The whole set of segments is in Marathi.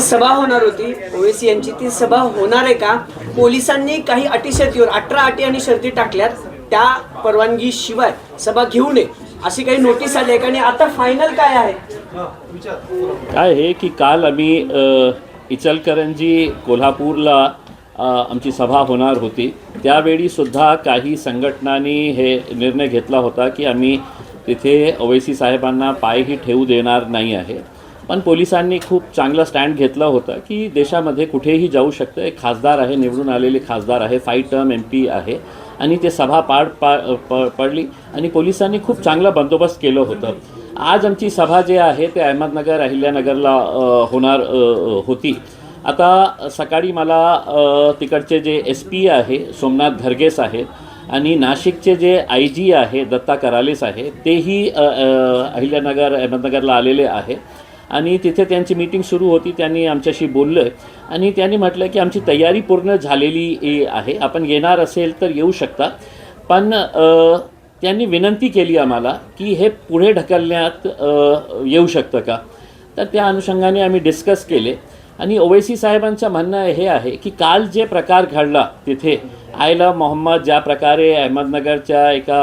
सभा होणार होती. ओवेसी यांची ती सभा होणार आहे का? पोलिसांनी काही अटी शर्तीवर अठरा अटी आणि शर्ती टाकल्यात. त्या परवानगी शिवाय सभा घेऊ नये अशी काही नोटीस आली आहे का? आणि आता फायनल काय आहे? काय आहे की काल आम्ही इचलकरंजी कोल्हापूरला आमची सभा होणार होती. त्यावेळी सुद्धा काही संघटनांनी हे निर्णय घेतला होता की आम्ही तिथे ओवैसी साहेबांना पायही ठेवू देणार नाही आहे. पण पोलिसांनी खूप चांगला स्टँड घेतला होता की देशामध्ये कुठेही जाऊ शकतं. एक खासदार आहे निवडून आलेले खासदार आहे फाईव्ह टर्म एम पी आहे. आणि ते सभा पाड पा प पडली आणि पोलिसांनी खूप चांगला बंदोबस्त केलं होतं. आज आमची सभा जे आहे ते अहमदनगर अहिल्यानगरला होणार होती. आता सकाळी मला तिकडचे जे एस पी आहे सोमनाथ घरगेस आहेत आणि नाशिकचे जे आय जी आहे दत्ता करालेस आहे तेही अहिल्यानगर अहमदनगरला आलेले आहे आणि तिथे त्यांची मीटिंग सुरू होती त्यांनी आमच्याशी बोललं. आणि त्यांनी म्हटलं की आमची तयारी पूर्ण झालेली आहे. आपण येणार असेल तर येऊ शकता. पण त्यांनी विनंती केली आम्हाला की हे पुढे ढकलण्यात येऊ शकतं का? तर त्या अनुषंगाने आम्ही डिस्कस केले. आणि ओवैसी साहेबांचं म्हणणं हे आहे की काल जे प्रकार घडला तिथे आयला मोहम्मद ज्या प्रकारे अहमदनगरच्या एका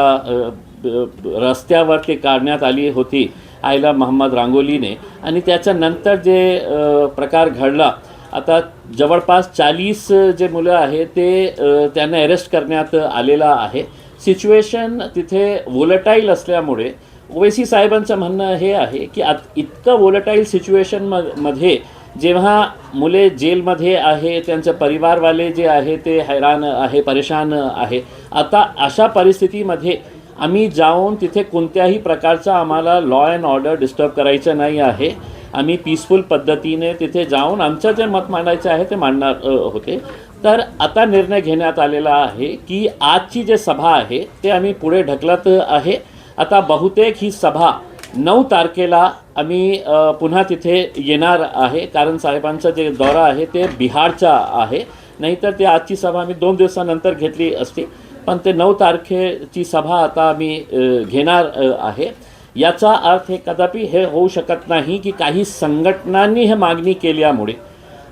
ब- रस्त्यावर ते काढण्यात आली होती आयला मोहम्मद रांगोलीने. आणि त्याच्यानंतर जे प्रकार घडला आता जवळपास चाळीस जे मुलं आहे ते त्यांना अरेस्ट करण्यात आलेला आहे. सिच्युएशन तिथे वोलटाईल असल्यामुळे ओवेसी साहेबांचं म्हणणं हे आहे की आत इतकं वोलटाईल सिच्युएशन म मध्ये जेव्हा मुले जेलमध्ये आहे त्यांचं परिवारवाले जे आहे ते हैराण आहे परेशान आहे. आता अशा परिस्थितीमध्ये आम्ही जाऊन तिथे कोणत्याही प्रकारचा आम्हाला लॉ अँड ऑर्डर डिस्टर्ब करायचं नाही आहे. आम्ही पीसफुल पद्धतीने तिथे जाऊन आमचं जे मत मांडायचं आहे ते मांडणार होते. तर आता निर्णय घेण्यात आलेला आहे की आजची जे सभा आहे ते आम्ही पुढे ढकलत आहे. आता बहुतेक ही सभा नऊ तारखेला आम्ही पुन्हा तिथे येणार आहे. कारण साहेबांचा जे दौरा आहे ते बिहारचा आहे. नाहीतर ते आजची सभा आम्ही दोन दिवसानंतर घेतली असती. पण ते नऊ तारखेची सभा आता आम्ही घेणार आहे. याचा अर्थ हे कदापि हे होऊ शकत नाही की काही संघटनांनी हे मागणी केल्यामुळे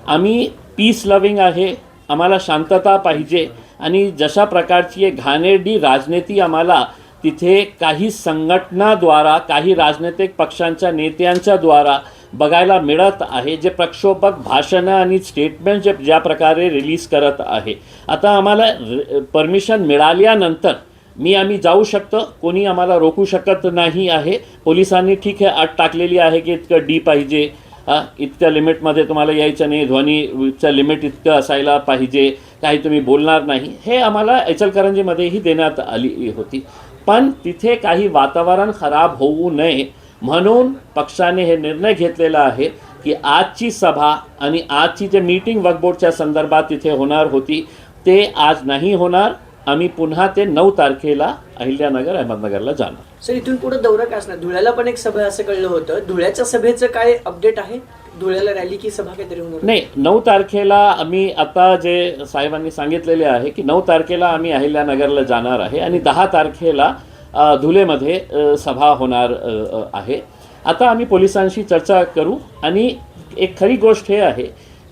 आम्ही पीस लविंग आहे आम्हाला शांतता पाहिजे आणि जशा प्रकारची एक घाणेरडी राजनीती आम्हाला तिथे काही संघटनाद्वारा काही राजनैतिक पक्षांच्या नेत्यांच्या द्वारा बघायला मिळत आहे जे प्रक्षोभक भाषणं आणि स्टेटमेंट जे ज्या प्रकारे रिलीज करत आहे. आता आम्हाला परमिशन मिळाल्यानंतर मी आम्ही जाऊ शकतो कोणी आम्हाला रोखू शकत नाही आहे. पोलिसांनी ठीक आहे अट टाकलेली आहे की इतकं डी पाहिजे. इतक्या लिमिटमध्ये तुम्हाला यायचं नाही ध्वनीचं लिमिट इतकं असायला पाहिजे काही तुम्ही बोलणार नाही. हे आम्हाला इचलकरंजीमध्येही देण्यात आली होती. पण तिथे काही वातावरण खराब होऊ नये म्हणून पक्षाने हे निर्णय घेतलेला आहे की आजची सभा आणि आजची जे मीटिंग वक्फ बोर्डच्या संदर्भात तिथे होणार होती ते आज नाही होणार. आम्ही पुन्हा ते नऊ तारखेला अहिल्यानगर अहमदनगरला जाणार. सर इथून पुढे दौरा काय असणार? धुळ्याला पण एक सभा असं कळलं होतं. धुळ्याच्या सभेचं काय अपडेट आहे? धुळ्याला रॅली की सभा काहीतरी होणार नाही नऊ तारखेला आम्ही आता जे साहेबांनी सांगितलेले आहे की नऊ तारखेला आम्ही अहिल्यानगरला जाणार आहे आणि दहा तारखेला धुलेमध्ये सभा होणार आहे. आता आम्ही पोलिसांशी चर्चा करू आणि एक खरी गोष्ट हे आहे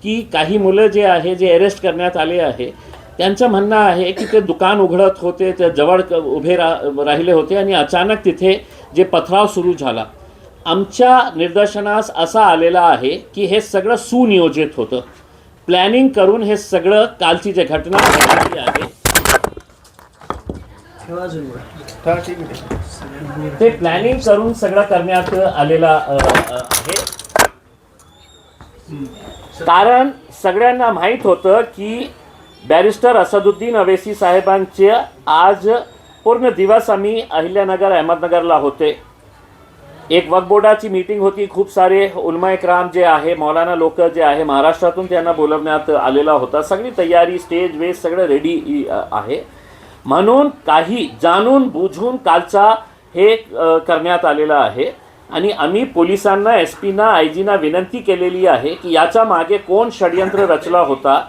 की काही मुलं जे आहे जे अरेस्ट करण्यात आले आहे त्यांचं म्हणणं आहे की ते दुकान उघडत होते ते जवळ क- उभे रा राहिले होते आणि अचानक तिथे जे पथराव सुरू झाला. आमच्या निदर्शनास असा आलेला आहे की हे सगळं सुनियोजित होतं. प्लॅनिंग करून हे सगळं कालची जे घटना घडली आहे ठेवा ते प्लॅनिंग करून सगळं करण्यात आलेला आहे. कारण सगळ्यांना माहीत होतं की बॅरिस्टर असदुद्दीन अवेसी साहेबांचे आज पूर्ण दिवस आम्ही अहिल्यानगर अहमदनगरला होते. एक वक्फ बोर्डाची मीटिंग होती. खूप सारे उलमा इक्राम जे आहे मौलाना लोक जे आहे महाराष्ट्रातून त्यांना बोलवण्यात आलेला होता. सगळी तयारी स्टेज वेज सगळं रेडी आहे. म्हणून काही जाणून बुजून कालचा हे करण्यात आलेलं आहे. आणि आम्ही पोलिसांना एस पीना आय जीना विनंती केलेली आहे की याच्या मागे कोण षडयंत्र रचला होता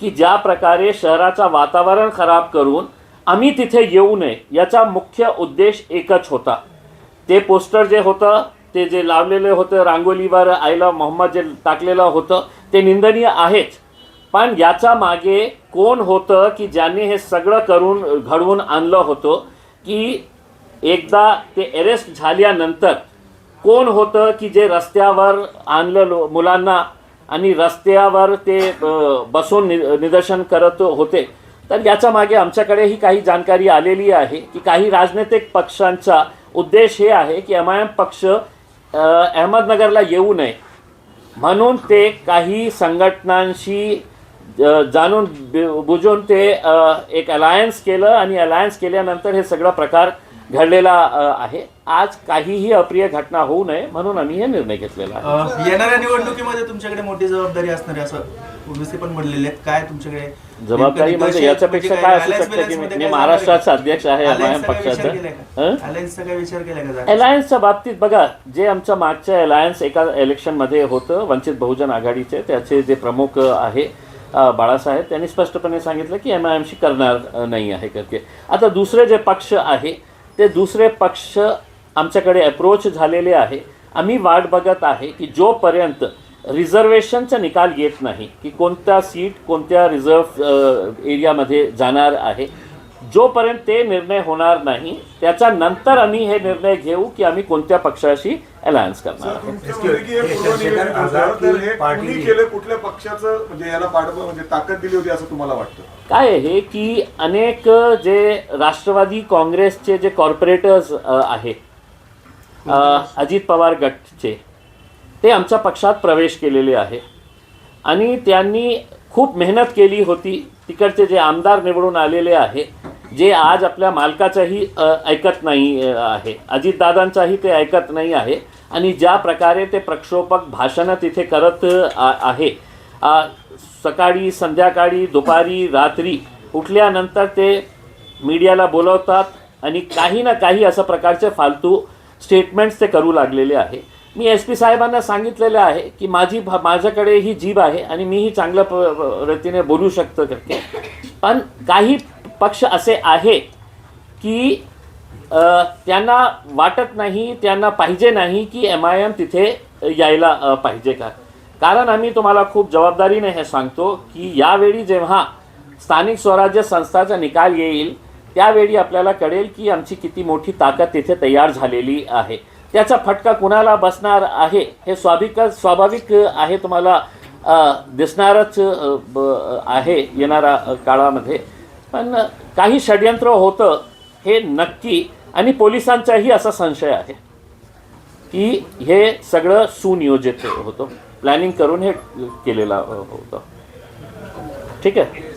की ज्या प्रकारे शहराचा वातावरण खराब करून आम्ही तिथे येऊ नये याचा मुख्य उद्देश एकच होता. ते पोस्टर जे होतं ते जे लावलेले होतं रांगोलीवर आईला मोहम्मद जे टाकलेलं होतं ते निंदनीय आहेच. पण याच्या मागे कोण होतं की ज्यांनी हे सगळं करून घडवून आणलं होतं की एकदा ते अरेस्ट झाल्यानंतर कोण होतं की जे रस्त्यावर आणलं लो- मुलांना आणि रस्त्यावर ते बसून नि निदर्शन करत होते. तर याच्या मागे आमच्याकडे ही काही जाणकारी आलेली आहे की काही राजनैतिक पक्षांचा उद्देश हे आहे की एम आय एम पक्ष अहमदनगरला येऊ नये. म्हणून ते काही संघटनांशी जाणून बुजून ते एक अलायन्स केलं आणि अलायन्स केल्यानंतर हे सगळा प्रकार घडलेला आहे. आज काहीही अप्रिय घटना होऊ नये म्हणून आम्ही हे निर्णय घेतलेला आहे. येणाऱ्या निवडणुकीमध्ये तुमच्याकडे मोठी जबाबदारी असणार आहे असं पण म्हणलेले आहेत. काय तुमच्याकडे जबाबदारी म्हणजे याच्यापेक्षा म्हणजे काय असू शकतं की मी महाराष्ट्राचा अध्यक्ष आहे एम विचार पक्षाचा? अलायन्सच्या बाबतीत बघा जे आमच्या मागच्या अलायन्स एका इलेक्शनमध्ये होतं वंचित बहुजन आघाडीचे त्याचे जे प्रमुख आहे बाळासाहेब त्यांनी स्पष्टपणे सांगितलं की एम आय एमशी करणार नाही आहे करके. आता दुसरे जे पक्ष आहे ते दुसरे पक्ष आमच्याकडे अप्रोच झालेले आहे. आम्ही वाट बघत आहे की जोपर्यंत रिझर्वेशनचा निकाल येत नाही की कोणत्या सीट कोणत्या रिझर्व एरियामध्ये जाणार आहे जोपर्यंत ते निर्णय होणार नाही त्याच्यानंतर आम्ही हे निर्णय घेऊ की आम्ही कोणत्या पक्षाशी अलायन्स करणार हे हे केलं कुठल्या पक्षाचं म्हणजे याला पाठबळ म्हणजे ताकद दिली होती असं तुम्हाला वाटतं? काय आहे की अनेक जे राष्ट्रवादी काँग्रेसचे जे कॉर्पोरेटर्स आहे अ, अजित पवार गटचे ते आमच्या पक्षात प्रवेश केलेले आहे. आणि त्यांनी खूप मेहनत केली होती तिकडचे जे आमदार निवडून आलेले आहे जे आज आपल्या मालकाचंही ऐकत नाही आहे. अजितदादांचाही ते ऐकत नाही आहे. आणि ज्या प्रकारे ते प्रक्षोपक भाषणं तिथे करत आ- आहे सकाळी संध्याकाळी दुपारी रात्री उठल्यानंतर ते मीडियाला बोलवतात आणि काही ना काही असं प्रकारचे फालतू स्टेटमेंट्स ते करू लागलेले आहे. मी एस पी साहेबांना सांगितलेलं आहे की माझी भा- माझ्याकडे ही जीभ आहे आणि मीही चांगल्या प- प- रीतीने बोलू शकतो. करते पण काही पक्ष असे आहे की त्यांना वाटत नाही त्यांना पाहिजे नाही की एम आय एम तिथे यायला पाहिजे का? कारण आम्ही तुम्हाला खूप जबाबदारीने हे सांगतो की यावेळी जेव्हा स्थानिक स्वराज्य संस्थाचा निकाल येईल त्यावेळी आपल्याला कळेल की आमची किती मोठी ताकद तिथे तयार झालेली आहे. त्याचा फटका कुणाला बसणार आहे हे स्वाभिकच स्वाभाविक आहे तुम्हाला दिसणारच ब- आहे येणाऱ्या काळामध्ये. पण काही षडयंत्र होतं हे नक्की आणि पोलिसांचाही असा संशय आहे की हे सगळं सुनियोजित होतं. प्लॅनिंग करून हे केलेलं होतं. ठीक आहे?